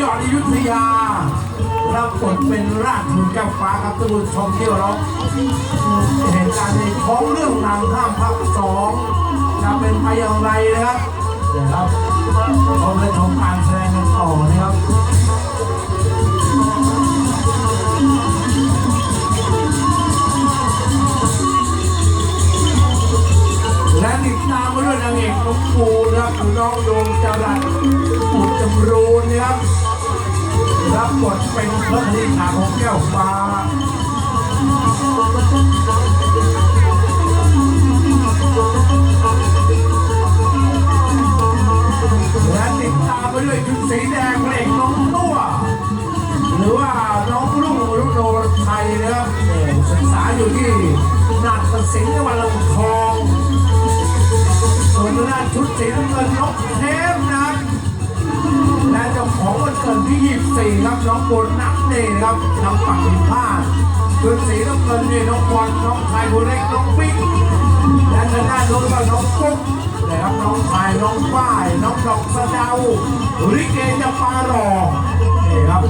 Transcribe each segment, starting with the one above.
ยอดอยุธยารับบทเป็นราชบุตรแก้วฟ้าครับท่านผู้ชมที่เคารพเหตุการณ์ในท้องเรื่องนางข้ามภาคสองจะเป็นไปอย่างไรนะครับเดี๋ยวครับเราไปชมการแสดงกันต่อนะครับ น้องปูนะครับน้องโยมจรัสอุดจำรูนนะครับรับบทเป็นพระธินาของแก้วฟ้าและติดตามไปด้วยชุดสีแดงเพลงน้องตัว หรือว่าน้องรุ่งรุ่งโนไทยนะครับเนี่ยศึกษาอยู่ที่นาฏศิลป์จังหวัดลำพองส่วนทาง ด้านชุดสีน้ำเงินน้องเทมนะและเจ้าของวันเกิดที่ 24 ครับน้องโบนัสนี่นะครับทางฝั่งผิดพลาดชุดสีน้ำเงินนี่น้องบอลน้องไทยบุเล็กน้องปิ๊กและทางด้านโน้นก็น้องกุ๊กนะครับน้องชายน้องฝ้ายน้องดอกสะเดาลิเกจะปาหรอนี่ครับ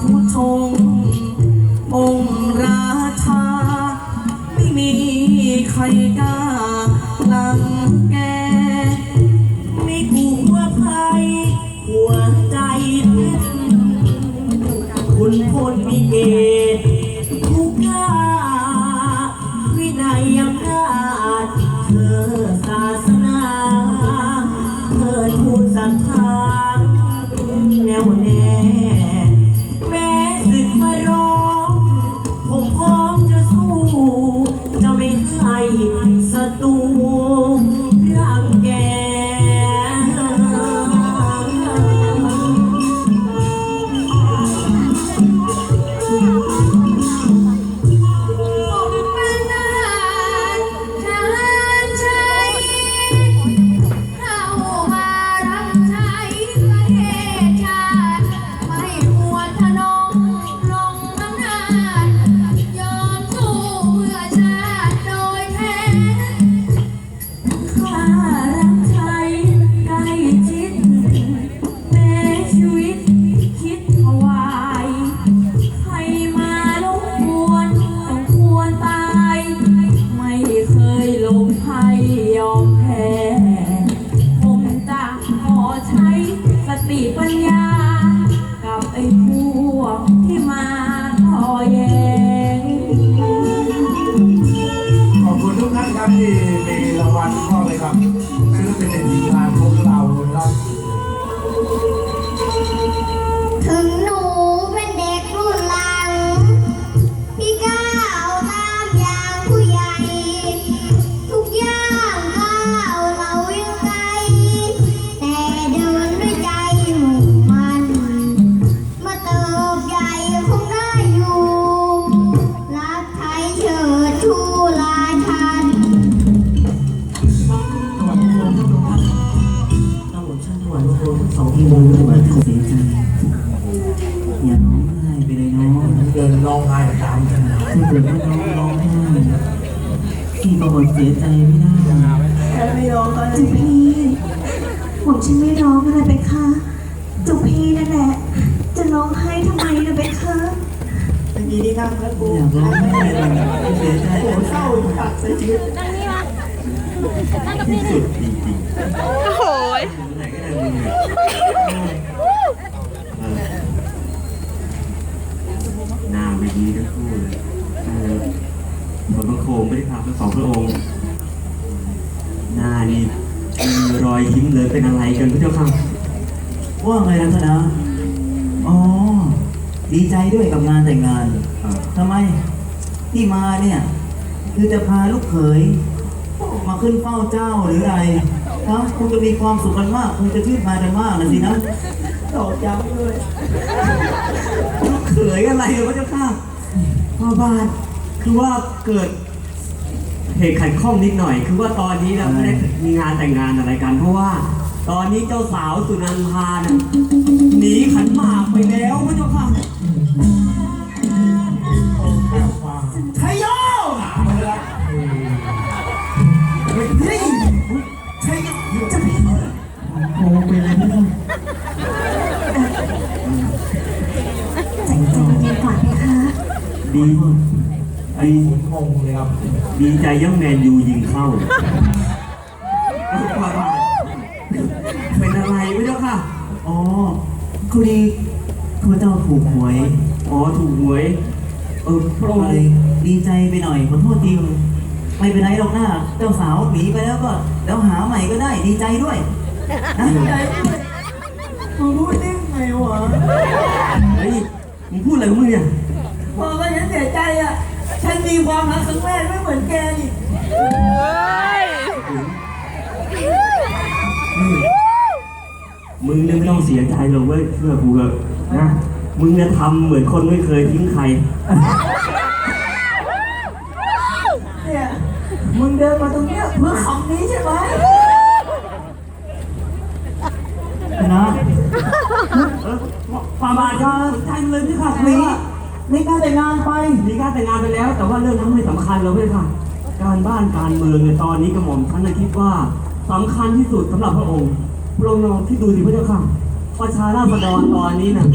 ผู้ชงองค์ราชา ไม่มีใครกล้ สติปัญญา กับไอ้พวกที่มาทอแยงขอบคุณทุกท่านครับที่มีรางวัลมอบเลยครับซื้อเป็นหนึ่งทีมงานของเราครับ ยท่านเสียใจ อย่าร้องไห้ไปเลยน้อง เดินร้องไห้ตามกันนะถ้าเกิดว่าน้องร้องไห้พี่ก็อดเสียใจไม่ได้ไม่ร้องกันจุพี่ผมฉันไม่ร้องอะไรไปคะจุพี่นั่นแหละ จะร้องไห้ทำไมนะไปคะเมื่อกี้ที่นั่งแล้วกูอยากร้องไห้เลยเสียใจโอ้เศร้าตัดใส่ชีวิตนั่งนี่มานั่งกับที่พี่สุดิดจริงโอ้โหยๆไหนก็ได้มึง หน้าไม่ดีทั้งคู่เลยเออผลพระโคมไม่ได้ทำทั้งสองพระองค์ หน้านี่มีรอยยิ้มเลยเป็นอะไรกันพระเจ้าค่ะว่าไงนะธนาอ๋อ ดีใจด้วยกับงานแต่งงานทำไมที่มาเนี่ย คือจะพาลูกเขย มาขึ้นเฝ้าเจ้าหรืออะไรครับคงจะมีความสุขกันมากคงจะชื่นชมกันมากนะสินะดอกย้ำด้วย เขยอะไรเหรอพระเจ้าค่ะพ่อบาทคือว่าเกิดเหตุขัดข้องนิดหน่อย คือว่าตอนนี้เราไม่ได้มีงานแต่งงานอะไรกัน เพราะว่า ตอนนี้เจ้าสาวสุนันทาน่ะหนีขันหมากไปแล้วพระเจ้าค่ะ ดี ดีงงเลยครับ ดีใจย่องแมนยูยิงเข้าเอาความบาทเป็นอะไรพระเจ้าค่ะ อ๋อคือดีพระเจ้าถูกหวย อ๋อ ถูกหวย เออพระองค์ดีใจไปหน่อยขอโทษทีไม่เป็นไรหรอกนะเจ้าสาวหนีไปแล้วก็แล้วหาใหม่ก็ได้ดีใจด้วยนะมึงพูดได้ไงวะ เฮ้ยมึงพูดอะไรของมึงเนี่ย พอก็ฉันเสียใจอะ ฉันมีความรักครั้งแรกไม่เหมือนแกนี่มึงเนี่ยไม่ต้องเสียใจหรอกเว้ยเชื่อกูเถอะนะ มึงเนี่ยทำเหมือนคนไม่เคยทิ้งใคร เนี่ยมึงเดินมาตรงเนี้ยเพื่อคำนี้ใช่ไหมนะฝ่าบาทครับสนใจมันเลยพี่ค่ะคุ ยว่าในการแต่งงานไป มีการแต่งงานไปแล้ว แต่ว่าเรื่องนั้นไม่สำคัญเลยพี่ค่ะ การบ้านการเมืองในตอนนี้กระหม่อมท่านคิดว่าสำคัญที่สุดสำหรับพระองค์พระองค์ลองที่ดูสิพระเจ้าค่ะประชาราษฎรตอนนี้น่ะ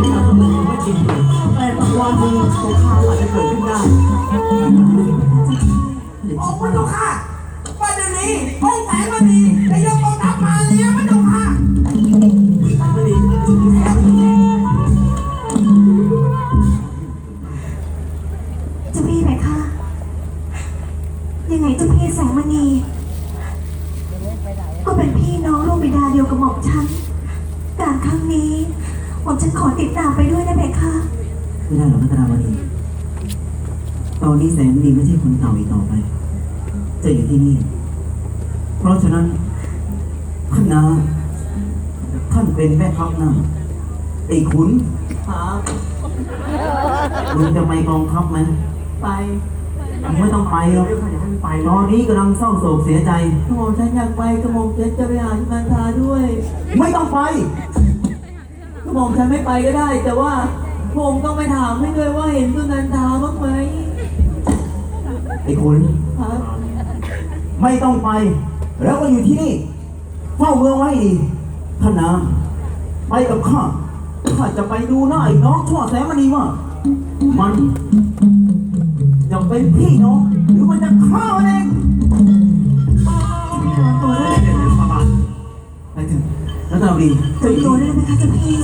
ประชาชนมันไม่จริงอยู่แต่วันหนึ่งสงครามอาจจะเกิดขึ้นได้ออกมาดูค่ะว่าเดี๋ยวนี้องค์แสงมันดีนยก กับหม่อมฉัน การครั้งนี้หม่อมฉันขอติดตามไปด้วยนะเบคะไม่ได้หรอกพัฒนาวดีตอนนี้แสนดีไม่ใช่คนเก่าอีกต่อไป จะอยู่ที่นี่ เพราะฉะนั้นท่านนาท่านเป็นแม่ทัพนำไอ้ขุนหามึงจะไปกองทัพไหมไป มึงไม่ต้องไปหรอกไปตอนนี้กำลังเศร้าโศกเสียใจกระหม่อมฉันอยากไปกระหม่อมฉันจะไปหานันทาด้วยไม่ต้องไปกระหม่อมฉันไม่ไปก็ได้ แต่ว่าพระองค์ต้องไปถามให้ด้วยว่าเห็นสุนันทาบ้างไหมไอ้ขุนครับไม่ต้องไป แล้วก็อยู่ที่นี่เฝ้าเมืองไว้ให้ดีท่านนาไปกับข้าข้าจะไปดูหน้าไอ้น้องชั่วแสนมณีว่ามันจะ เป็นพี่เนาะงหรือมันจะฆ่าเองตัวเลยปไปถึงแล้วเราดี ตัวได้ไหมคะเจ้าพี่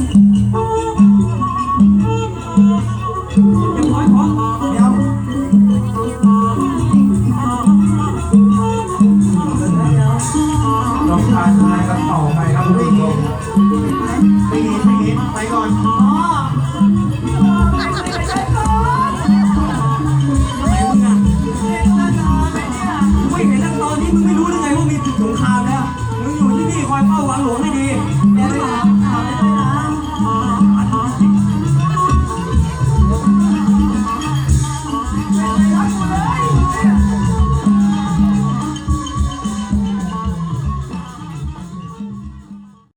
ถึงคราวแล้วมึงอยู่ที่นี่คอยเฝ้าหวังหลวงให้ดีอย่าไปหา